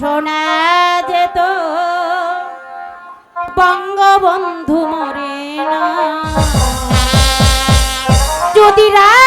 শোনা যেত। বঙ্গবন্ধু মরে না। যদি রা